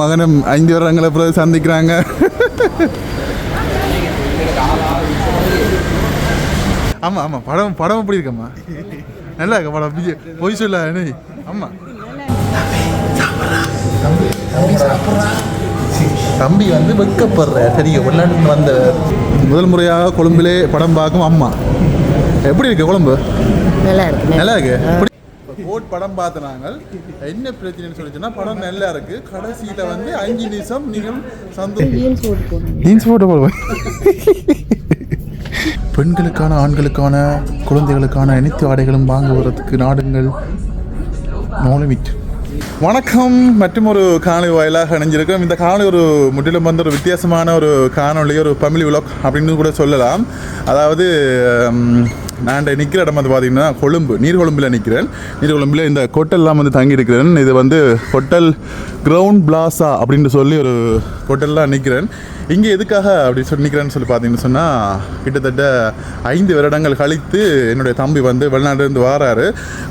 மகனும் ஐந்து வருடங்களை பிறகு சந்திக்கிறாங்க. ஆமாம் ஆமாம் படம் படம் எப்படி இருக்கம்மா? நல்லா இருக்க படம். பிஜி பொய் சொல்ல நீ ஆமாம் தம்பி வந்து வெக்கப்படுற தெரியும் வெளிநாட்டு வந்த முதல் முறையாக கொழும்பிலே படம் பார்க்கும் அம்மா. எப்படி இருக்கு கொழும்பு? நல்லா இருக்கு நல்லா இருக்கு. கோட் படம் பார்த்த நாங்கள் என்ன பிரச்சனைன்னு சொல்லிச்சுன்னா படம் நல்லா இருக்கு. கடைசியில வந்து அஞ்சு நிமிஷம் நீங்கள் சந்தோஷம். பெண்களுக்கான ஆண்களுக்கான குழந்தைகளுக்கான அனைத்து ஆடைகளும் வாங்க வரதுக்கு நாடுங்கள். நோலமிட். வணக்கம். மற்றும் ஒரு காணொலி வாயிலாக இணைஞ்சிருக்கோம் இந்த காணொலி ஒரு முற்றிலும் வந்து ஒரு வித்தியாசமான ஒரு காணொளி ஒரு ஃபேமிலி விலாக் அப்படின்னு கூட சொல்லலாம். அதாவது நான் நிற்கிற இடம் வந்து பார்த்தீங்கன்னா கொழும்பு. நீர்கொழும்பில் நிற்கிறேன் நீர்கொழும்பில் இந்த கொட்டெல்லாம் வந்து தங்கி இருக்கிறேன். இது வந்து கொட்டல் கிரவுண்ட் பிளாசா அப்படின்னு சொல்லி ஒரு கொட்டல்லாம் நிற்கிறேன் இங்கே எதுக்காக அப்படி சொல்லி நிற்கிறேன்னு சொல்லி பார்த்தீங்கன்னு சொன்னால் கிட்டத்தட்ட ஐந்து வருடங்கள் கழித்து என்னுடைய தம்பி வந்து வெளிநாட்டிலிருந்து வராரு.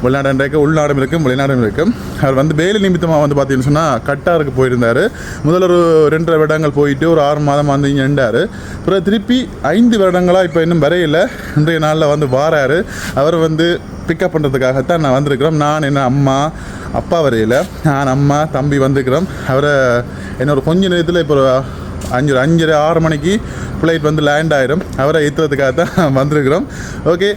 வெளிநாடு உள்நாடும் இருக்கும் வெளிநாடும் இருக்கும். அவர் வந்து வேலை நிமித்தமாக வந்து பார்த்தீங்கன்னு சொன்னால் கட்டாருக்கு போயிருந்தார். முதல் ஒரு ரெண்டரை வருடங்கள் போயிட்டு ஒரு ஆறு மாதம் வந்து இங்கே நின்றார். அப்புறம் திருப்பி ஐந்து வருடங்களாக இப்போ இன்னும் வரையில இன்றைய நாளில் வந்து வாராரு. அவர் வந்து பிக்கப் பண்ணுறதுக்காகத்தான் நான் வந்திருக்கிறோம். நான் என்ன அம்மா அப்பா வரையில். நான் அம்மா தம்பி வந்திருக்கிறோம். அவரை என்னோட கொஞ்ச நேரத்தில் இப்போ அஞ்சு அஞ்சரை ஆறு மணிக்கு ஃப்ளைட் வந்து லேண்ட் ஆயிடும் அவரை ஏற்றுறதுக்காக தான் வந்திருக்கிறோம். ஓகே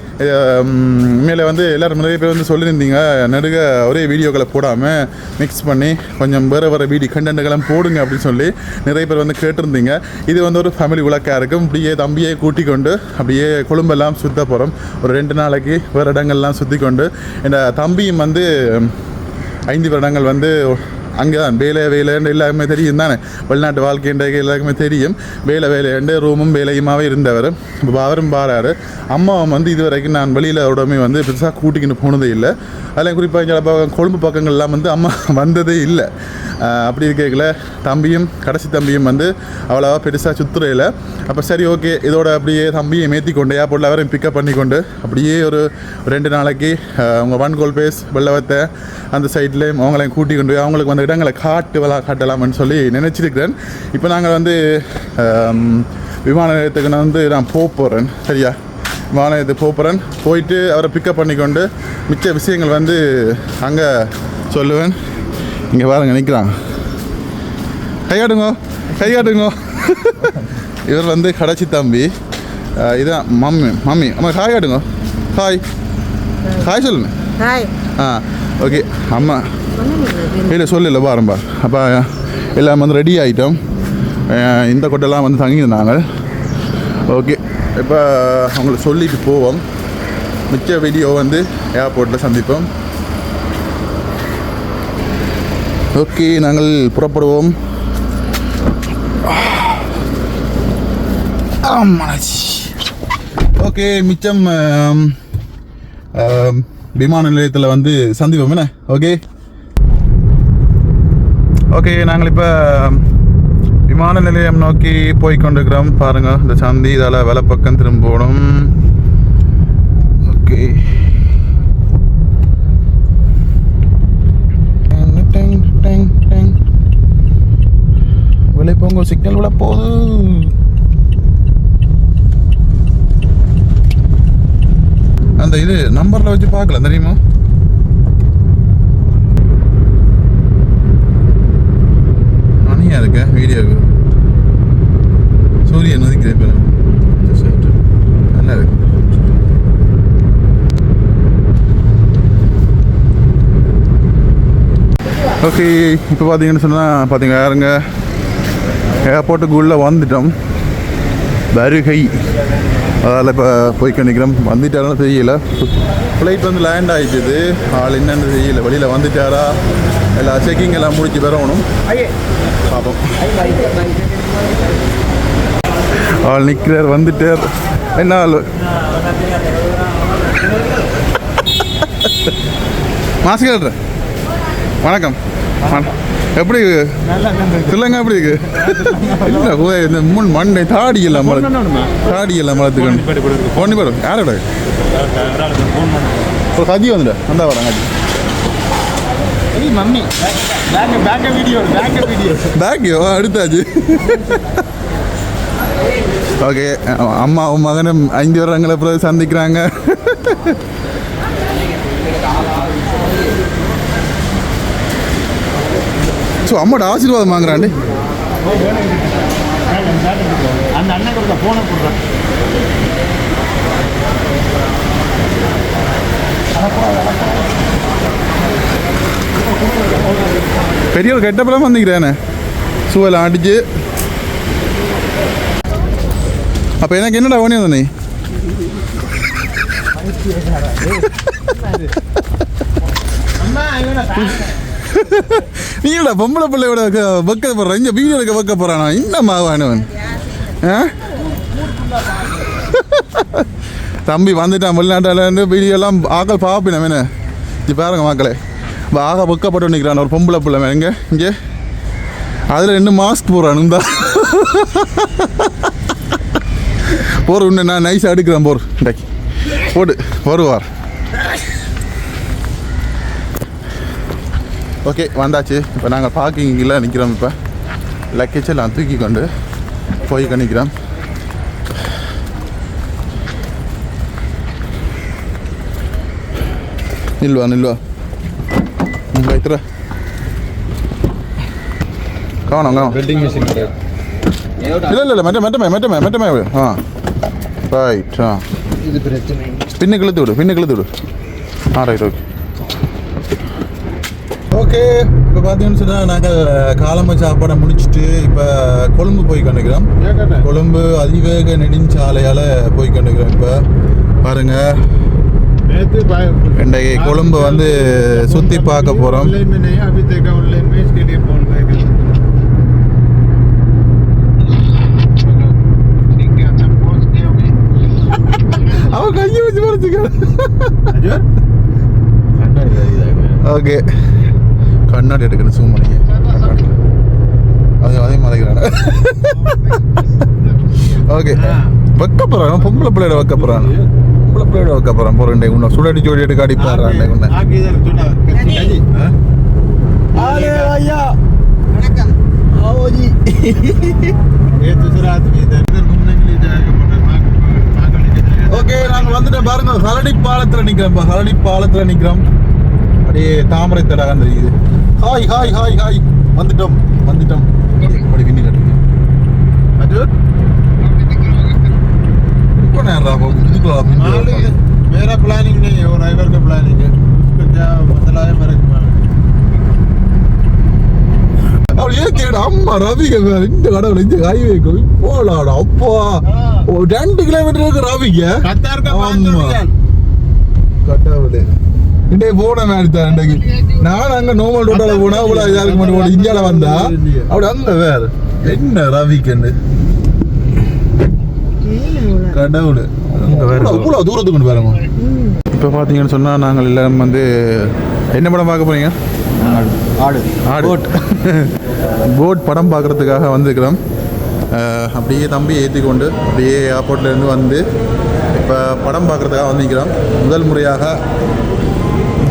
மேலே வந்து எல்லோரும் நிறைய பேர் வந்து சொல்லியிருந்தீங்க. நெடுக ஒரே வீடியோக்களை போடாமல் மிக்ஸ் பண்ணி கொஞ்சம் வேறு வேறு வீடியோ கண்டென்ட்டுகளும் போடுங்க அப்படின்னு சொல்லி நிறைய பேர் வந்து கேட்டிருந்தீங்க. இது வந்து ஒரு ஃபேமிலி விளக்காக இருக்கும். இப்படியே தம்பியை கூட்டிக் கொண்டு அப்படியே கொழும்பெல்லாம் சுத்த போகிறோம் ஒரு ரெண்டு நாளைக்கு வேறு இடங்கள்லாம் சுற்றி கொண்டு. என் தம்பியும் வந்து ஐந்து வருடங்கள் வந்து அங்கே தான் வேலை வேலைன்னு எல்லாருமே தெரியும் தானே? வெளிநாட்டு வாழ்க்கைன்ற எல்லாருக்குமே தெரியும். வேலை வேலைண்டு ரூமும் வேலையுமாவே இருந்தவர். இப்போ அவரும் பாராரு. அம்மாவும் வந்து இது வரைக்கும் நான் வெளியில் உடனே வந்து பெருசாக கூட்டிக்கிட்டு போனதே இல்லை. அதில் குறிப்பாக சில பக்கம் கொழும்பு பக்கங்கள்லாம் வந்து அம்மா வந்ததே இல்லை. அப்படி இருக்கல தம்பியும் கடைசி தம்பியும் வந்து அவ்வளோவா பெருசாக சுற்றுறையில் அப்போ சரி ஓகே. இதோட அப்படியே தம்பியை மேற்றி கொண்டு ஏர்போர்ட்டில் அவரையும் பிக்கப் பண்ணி கொண்டு அப்படியே ஒரு ரெண்டு நாளைக்கு அவங்க ஒன் கோல் பேஸ் வெள்ளவத்தை அந்த சைட்லேயும் அவங்களையும் கூட்டி கொண்டு போய் அவங்களுக்கு வந்து இடங்களை காட்டு வளா காட்டலாம்னு சொல்லி நினச்சிருக்கிறேன். இப்போ நாங்கள் வந்து விமான நிலையத்துக்கு நான் வந்து நான் போக போகிறேன் சரியா? விமான நிலையத்துக்கு போக போகிறேன் போயிட்டு அவரை பிக்கப் பண்ணி கொண்டு மிச்ச விஷயங்கள் வந்து அங்கே சொல்லுவேன். இங்கே பாருங்க நிற்கிறான் கையாடுங்க கையாடுங்க இவர் வந்து கடைசி தம்பி. இதான் மம்மி மம்மி. அம்மா ஹாய் ஆடுங்க ஹாய் ஹாய் சொல்லுங்க. ஹாய் ஆ. ஓகே அம்மா. இல்லை சொல்லல பாரும்பா அப்போ எல்லாம் வந்து ரெடி ஆகிட்டோம் இந்த கொட்டெல்லாம் வந்து தங்கியிருந்தாங்க ஓகே இப்போ அவங்களுக்கு சொல்லிட்டு போவோம். மிச்ச வீடியோ வந்து ஏர்போர்ட்டில் சந்திப்போம். ஓகே நாங்கள் புறப்படுவோம். ஆமாம் ஓகே மிச்சம் விமான நிலையத்தில் வந்து சந்திப்போம். என்ன? ஓகே ஓகே நாங்கள் இப்போ விமான நிலையம் நோக்கி போய் கொண்டிருக்கிறோம் பாருங்கள் இந்த சந்தி இதால் வலப்பக்கம் திரும்பணும் ஓகே விலை போங்க சிக்னல் விட போகுது அந்த இது நம்பரில் வச்சு பார்க்கல தெரியுமா? மணியா இருக்க வீடியோவுக்கு சூரியன் நதிக்கிறேன் பேர் நல்லா இருக்கு. ஓகே இப்போ பார்த்தீங்கன்னு சொன்னால் பார்த்தீங்க யாருங்க? ஏர்போர்ட்டுக்கு உள்ளே வந்துட்டோம். வருகை. அதில் இப்போ போய் நிற்கிறோம் வந்துட்டாருன்னு தெரியல. ஃப்ளைட் வந்து லேண்ட் ஆகிடுது ஆள் என்னன்னு தெரியல. வெளியில் வந்துட்டாரா? எல்லா செக்கிங் எல்லாம் முடிச்சு வரணும். பார்ப்போம் ஆள் நிற்கிறார் வந்துட்டார். என்ன ஆள்? மாசிகல்ற வணக்கம். வணக்கம் எப்படி? சொல்லுங்க எப்படி இருக்கு? இல்ல இந்த முன் மண்டை தாடி எல்லாம் மலத்து தாடி எல்லாம் மலத்துக்கணும் ஒன்று பேரும் யாரோட? ஒரு கதி வந்துடு அந்த வரேன் கதி மம்மி பேக்யோ எடுத்தாச்சு ஓகே அம்மாவும் மகனும் ஐந்து வருடங்களை பிறகு சந்திக்கிறாங்க. ஸோ அம்மாவோட ஆசீர்வாதம் வாங்குறாண்டி அந்த அண்ணன் கொடுத்த போனை கொடுறேன். பெரிய ஒரு கெட்டப்பெல்லாம் வந்துக்கிறேனே சூழல் அடிச்சு. அப்போ எனக்கு என்னடா ஓனி வந்த நீ? நீங்களா பொம்பளை பிள்ளையோட வைக்க போடுற இங்கே வீடியோ எடுக்க வைக்க போகிறானா என்ன மாவானவன் ஆ? தம்பி வந்துட்டான் வெளிநாட்டில் இருந்து வீடியோலாம் ஆக்கள் பார்ப்பினேன் என்ன இது பாருங்க மக்களே. ஆக வைக்கப்பட்டு நிற்கிறான் ஒரு பொம்பளை பிள்ளை எங்கே? இங்கே? அதில் ரெண்டு மாஸ்க் போடுறான். இந்த. போர் உன்னை நான் நைஸாக எடுக்கிறேன் போர் இன்றைக்கு போடு வருவார். ஓகே வந்தாச்சு இப்போ நாங்கள் பார்க்கிங்கில் நிற்கிறோம் இப்போ லக்கேஜ் எல்லாம் தூக்கி கொண்டு போய் நிற்கிறோம் ನಿಲ್ವಾ ನಿಲ್ವಾ ಆಯ್ತರ ಕಾಣ ಕಾಣ வெல்டிங் மிஷின் ಇಲ್ಲ ಇಲ್ಲ ಇಲ್ಲ ಮೆಟ್ಟ ಮೆಟ್ಟ ಮೇ ಮೆಟ್ಟ ಮೇ ಮೆಟ್ಟ ಮೇ ಹಾಂ ರೈಟ್ ಹಾಂ இது பிரச்சனை பின்ன கிழத்து விடு பின்ன கிழத்து விடு ஆ ரைட் ஓகே. இப்போ பார்த்தீங்கன்னு சொன்னால் நாங்கள் காலம்பு சாப்பாடை முடிச்சுட்டு இப்போ கொழும்பு போய் கண்டுக்கிறோம் கொழும்பு அதிவேக நெடுஞ்சாலையால் போய் கண்டுக்கிறோம் இப்போ. பாருங்கள் இன்றைக்கு கொழும்பு வந்து சுற்றி பார்க்க போகிறோம் அவன் கையை வச்சு ஓகே. கண்ணாடி எடுக்கணும் சூம் பண்ணிங்க அது அதே மறைக்கிறாங்க ஓகே வைக்கப்படுறாங்க பொம்பளை பிள்ளையோட வைக்கப்படுறாங்க பொம்பளை பிள்ளையோட வைக்கப்படுறான் பொருண்டை இன்னும் சுடடி ஜோடி எடுக்க அடிப்பாடுறான் ஓகே நாங்கள் வந்துட்டு பாருங்க. ஹரடி பாலத்தில் நிற்கிறோம் இப்போ ஹரடி பாலத்தில் நிற்கிறோம் அப்படியே தாமரை தடாகம் தெரியுது ஹாய் ஹாய் ஹாய் ஹாய் வந்துட்டோம் வந்துட்டோம். அப்படி விண்ணு கட்டுங்க. அது? இப்போ நேரம் வேற பிளானிங் நீ ஒரு ஐவருக்கு பிளானிங் கொஞ்சம் முதலாக பிறகு அவள் ஏன் அம்மா ரவிக இந்த கடவுள் இந்த ஹைவேக்கு போலாடா. அப்பா. ரெண்டு கிலோமீட்டருக்கு ரவிக கடவுளே. இன்றைக்கு போன நான் இன்றைக்கு நான் அங்க நோமல் ரோட்டால போனா இவ்வளவு இதா இருக்க மாட்டேன் இந்தியால வந்தா? அப்படி அங்க வேற. என்ன ரவிக்கன்னு கடவுள். இவ்வளோ தூரத்துக்கு கொண்டு பாருங்க இப்போ பார்த்தீங்கன்னு சொன்னால் நாங்கள் எல்லாரும் வந்து என்ன படம் பார்க்க போறீங்க? ஆடு. ஆடு. போட் போட் படம் பார்க்குறதுக்காக வந்திருக்கிறோம். அப்படியே தம்பி ஏற்றி கொண்டு அப்படியே ஏர்போர்ட்லேருந்து வந்து இப்போ படம் பார்க்குறதுக்காக வந்திருக்கிறோம். முதல் முறையாக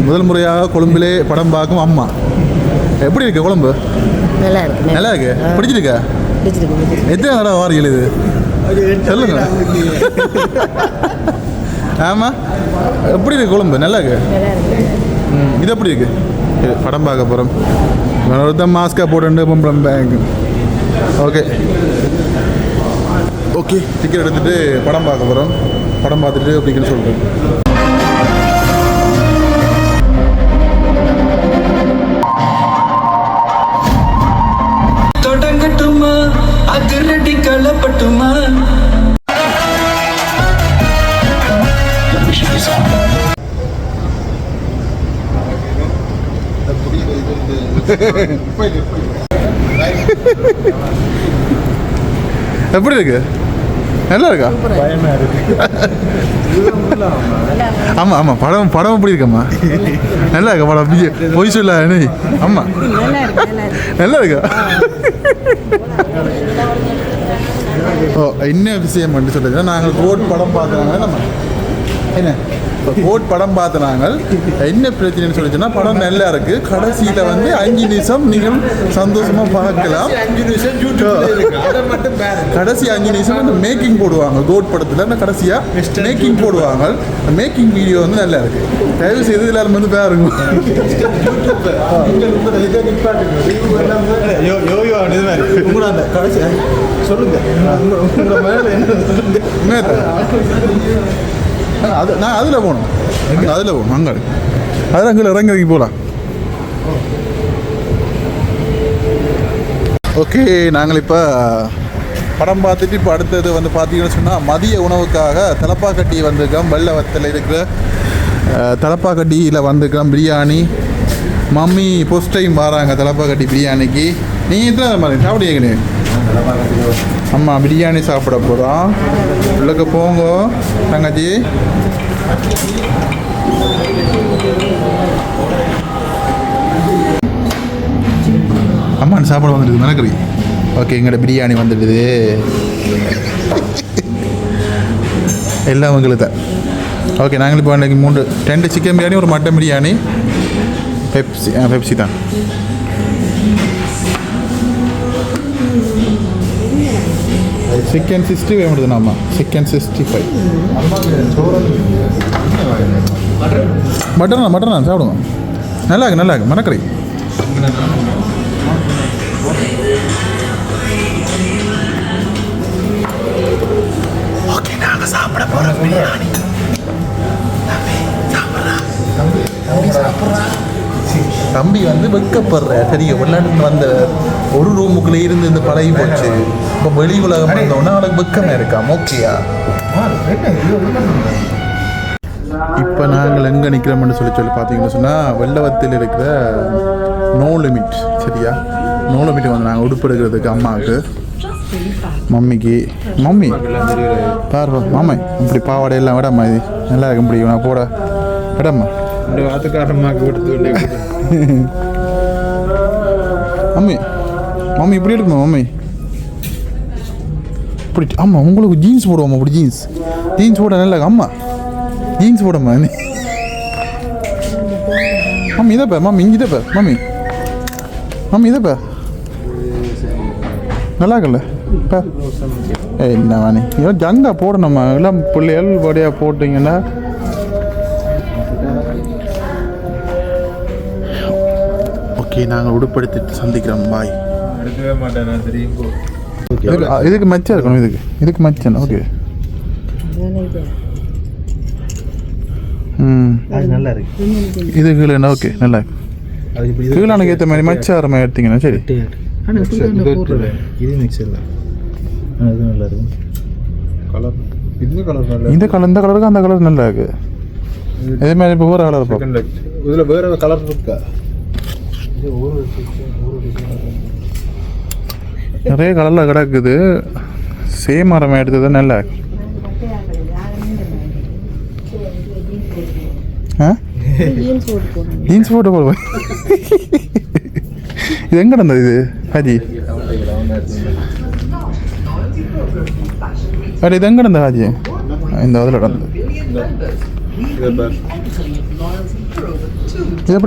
முதல் முறையாக கொழும்பிலே படம் பார்க்கும் அம்மா. எப்படி இருக்கு கொழும்பு? நல்லா இருக்கு. நல்லா இருக்கு? பிடிச்சிருக்கா? எத்தனை தடவை வாரீங்க இது சொல்லுங்க. ஆமாம் எப்படி இருக்கு கொழும்பு? நல்லா இருக்கு? இது எப்படி இருக்கு? படம் பார்க்க போகிறோம் ஒருத்தன் மாஸ்காக போட்டு பொம்பளம் பேங்க் ஓகே ஓகே டிக்கெட் எடுத்துட்டு படம் பார்க்க போகிறோம் படம் பார்த்துட்டு அப்படிங்கன்னு சொல்கிறேன் எப்படி இருக்கு? நல்லா இருக்கா? ஆமா ஆமா படம் படம் எப்படி இருக்கம்மா நல்லா இருக்கா படம்? பொய் சொல்ல நீ நல்லா இருக்கா? ஓ என்ன விஷயம் பண்ணி சொல்லுங்க நாங்கள் ரோட் படம் பார்க்குறாங்க நம்ம. என்ன? இப்போ கோட் படம் பார்த்த நாங்கள் என்ன பிரச்சனைன்னு சொல்லிச்சுன்னா படம் நல்லா இருக்கு. கடைசியில் வந்து அஞ்சு நிமிஷம் நீங்கள் சந்தோஷமா பார்க்கலாம். கடைசி அஞ்சு நிமிஷம் வந்து மேக்கிங் போடுவாங்க. கோட் படத்தில் அந்த கடைசியாக மேக்கிங் போடுவாங்க. மேக்கிங் வீடியோ வந்து நல்லா இருக்கு. தயவு செய்து எல்லாரும் வந்து பாருங்க. அந்த சொல்லுங்க. அது நான் அதில் போகணும். அதில் போகணும் அங்கே. அதில் அங்கே இறங்கி போகலாம் ஓகே நாங்கள் இப்போ படம் பார்த்துட்டு இப்போ அடுத்தது வந்து பார்த்தீங்கன்னு சொன்னால் மதிய உணவுக்காக தலப்பாக்கட்டி வந்திருக்கோம். வெள்ளை வத்தல் இருக்கிற தலப்பாக்கட்டியில் வந்திருக்கோம். பிரியாணி. மம்மி ஃபஸ்ட் டைம் வராங்க தலப்பாக்கட்டி பிரியாணிக்கு. நீங்கள் எத்தனை மாதிரி சாப்பிடுவீங்க அம்மா பிரியாணி சாப்பிட போகிறோம் உள்ளக்க போங்க தங்கச்சி. அம்மா சாப்பாடு வந்துடுது நடக்குது ஓகே எங்களோட பிரியாணி வந்துடுது. எல்லாம் உங்களுக்கு தான் ஓகே நாங்கள் இப்போ அன்றைக்கி மூன்று ரெண்டு சிக்கன் பிரியாணி ஒரு மட்டன் பிரியாணி பெப்சி ஆ பெப்சி தான். சிக்கன் சிக்ஸ்டி ஃபைவ் மட்டும் ஆமாம் சிக்கன் சிக்ஸ்டி ஃபைவ் மட்டனா மட்டனா சாப்பிடுங்க. நல்லா இருக்கு நல்லா இருக்கு. மரக்கறி ஓகே நாங்கள் சாப்பிட போகிறோம் பிரியாணி. தம்பி வந்து வெக்கப்படுற சரியா விளையாட்டு வந்த ஒரு ரூமுக்குள்ளே இருந்து இந்த பழகி போச்சு. இப்போ வெளி உலகம் வந்தோன்னா அவனுக்கு வெக்கமே இருக்காம் ஓகேயா? இப்போ நாங்கள் எங்கே நிற்கிறோம்னு சொல்லி சொல்லி பார்த்தீங்கன்னு சொன்னால் வெள்ளவத்தில் இருக்கிற நோ லிமிட் சரியா? நோ லிமிட் வந்து நாங்கள் உடுப்பு எடுக்கிறதுக்கு அம்மாவுக்கு மம்மிக்கு மம்மி பாரு மாமா இப்படி பாவாடை எல்லாம் விடம்மா இது. நல்லா இருக்க முடியும் நான் போட. விடம்மா. கொடுத்து மம்மி மாமி இப்படி எடுக்கணும் மாமி. இப்படி ஆமாம் உங்களுக்கு ஜீன்ஸ் போடுவோம் இப்படி ஜீன்ஸ் ஜீன்ஸ் போட நல்லா அம்மா ஜீன்ஸ் போட மாமி மம்மி இதை பே மம்மி இங்கே இதை மாமி. மம்மி மம்மி இதை நல்லா இருக்குல்ல? பே ஏய் என்ன நீ ஏதோ ஜங்கா போடணும்மா. எல்லாம் பிள்ளைகள் படியாக போட்டிங்கன்னா. ஓகே நாங்கள் உடுப்படுத்திட்டு சந்திக்கிறோம். பாய் எடுக்கவே மாட்டேன் நான் தெரியும் இதுக்கு மச்சம் இருக்கணும் இதுக்கு. இதுக்கு மச்சன் ஓகே ம். அது நல்லா இருக்கு. இது கீழே ஓகே நல்லா ஏற்ற மாதிரி மச்சாரமா எடுத்தீங்கன்னா சரி. இது மிக்ஸ் இல்லை. அது நல்லா இருக்கும் கலர் இது கலர் நல்லா இந்த கலர் இந்த கலருக்கு அந்த கலர் நல்லா இருக்கு. இதே மாதிரி இப்போ கலர் இதில் வேற கலர் இருக்கா? இது ஒரு ஒரு நிறைய கலரில் கிடக்குது. சேம் மரமாக எடுத்தது நல்லா ஆ? ஜீன்ஸ் போட்டு போடுவேன் போடுவோம் இது எங்க நடந்தது இது? ஹாஜி. அட இது எங்க நடந்தது ஹாஜி? இந்த அதில் நடந்தது. இது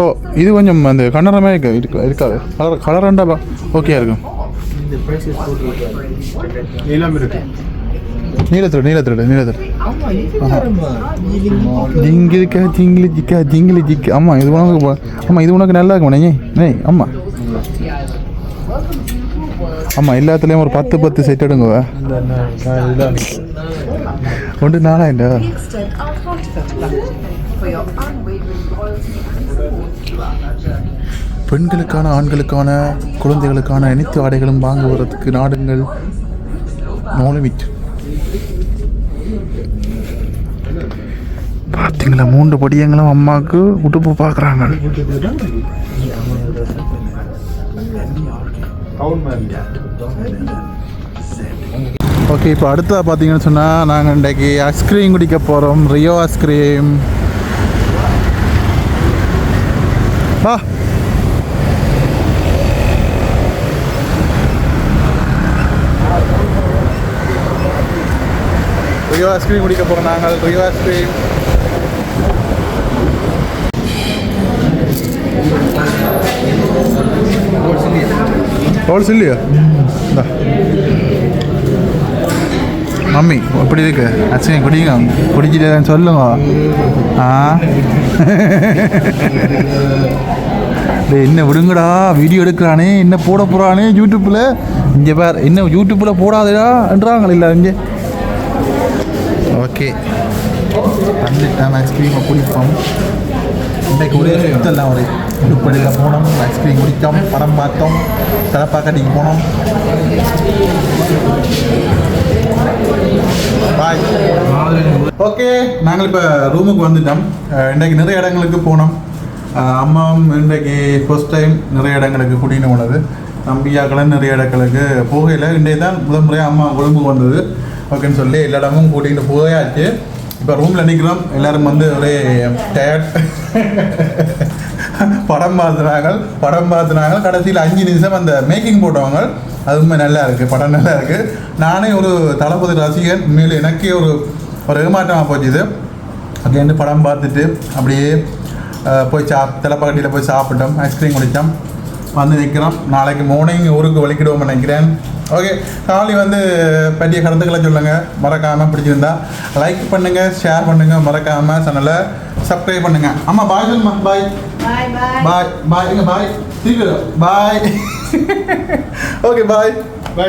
ஓ இது கொஞ்சம் அந்த கண்ணரமே இருக்கு இருக்கு- இருக்காது. கலர் கலர் ரெண்டா ஓகே இருக்கும். நீலம் இருக்கு. நீலத்திரு நீலத்திரு. நீலத்திரு ஜிங்கிலிக்கா ஜிங்கிலி ஜிக்கா ஜிங்கிலி ஜிக்கா ஆமாம் இது உனக்கு ப- ஆமாம் இது உனக்கு நல்லா இருக்கும் நெய் நெய் ஆமாம் ஆமாம் எல்லாத்துலேயும் ஒரு பத்து பத்து செட் எடுங்க ஒன்று நாலாயிண்டா பெண்களுக்கான ஆண்களுக்கான குழந்தைகளுக்கான அனைத்து ஆடைகளும் வாங்க வரதுக்கு நாடுங்கள். நோலமிட்டு பார்த்தீங்களா மூன்று படியங்களும் அம்மாவுக்கு உடுப்பு பார்க்குறாங்க. ஓகே இப்போ அடுத்ததாக பார்த்தீங்கன்னு சொன்னால் நாங்கள் இன்றைக்கு ஐஸ்கிரீம் குடிக்க போகிறோம் ரியோ ஐஸ்கிரீம் வா. ரியோ ஐஸ்கிரீம் குடிக்க போகிறோம் நாங்கள். ரியோ ஐஸ்கிரீம் ஹோல்ஸ் இல்லையா இந்தா. மம்மி எப்படி இருக்கு? ஐஸ்கிரீம் குடிங்க. குடிச்சிட்டு சொல்லுங்க. ஆ? டேய் என்ன விடுங்கடா. வீடியோ எடுக்கிறானே. என்ன போட போகிறானே யூடியூப்பில். இங்கே பார் என்ன யூடியூப்பில் போடாதடா. என்றாங்களே இல்லை இங்கே. ஓகே வந்துட்டேன் ஐஸ்கிரீமை குடிப்போம் இன்றைக்கு ஒரே சுத்தெல்லாம் ஒரு உடுப்படியில் போனோம் ஐஸ்கிரீம் குடித்தோம் படம் பார்த்தோம் தலப்பாக்கட்டிக்கு போனோம் பாய் ஓகே நாங்கள் இப்போ ரூமுக்கு வந்துட்டோம் இன்றைக்கு நிறைய இடங்களுக்கு போனோம் அம்மாவும் இன்றைக்கு ஃபர்ஸ்ட் டைம் நிறைய இடங்களுக்கு கூட்டின்னு போனது தம்பியாக்களும் நிறைய இடங்களுக்கு போகையில் இன்றைக்கு தான் முதல் முறையாக அம்மா கொழும்புக்கு வந்தது ஓகேன்னு சொல்லி எல்லா இடமும் கூட்டிகிட்டு போயாச்சு. இப்போ ரூமில் நிற்கிறோம் எல்லோரும் வந்து ஒரே டயர்ட் படம் பார்த்துனாங்க படம் பார்த்துனாங்க கடைசியில் அஞ்சு நிமிஷம் அந்த மேக்கிங் போட்டவங்க. அதுவுமே நல்லா இருக்குது படம் நல்லா இருக்குது நானே ஒரு தளபதி ரசிகன். உண்மையில் எனக்கே ஒரு ஒரு ஏமாற்றமாக போச்சு இது. அங்கேருந்து படம் பார்த்துட்டு அப்படியே போய் சாப் தலைப்பாக்கட்டியில் போய் சாப்பிட்டோம். ஐஸ்கிரீம் குடித்தோம். வந்து நிற்கிறோம் நாளைக்கு மார்னிங் ஊருக்கு வலிக்கிடுவோம் நினைக்கிறேன். ஓகே காலி வந்து பற்றிய கருத்துக்களை சொல்லுங்கள் மறக்காமல் பிடிச்சிருந்தா லைக் பண்ணுங்கள் ஷேர் பண்ணுங்கள் மறக்காமல் சேனலை சப்ஸ்கிரைப் பண்ணுங்கள் ஆமாம் பாய் சொல்லுமா பாய் பாய் பாய் பாய் பாய் பாய் சீக்கிரம். Bye okay bye Vai,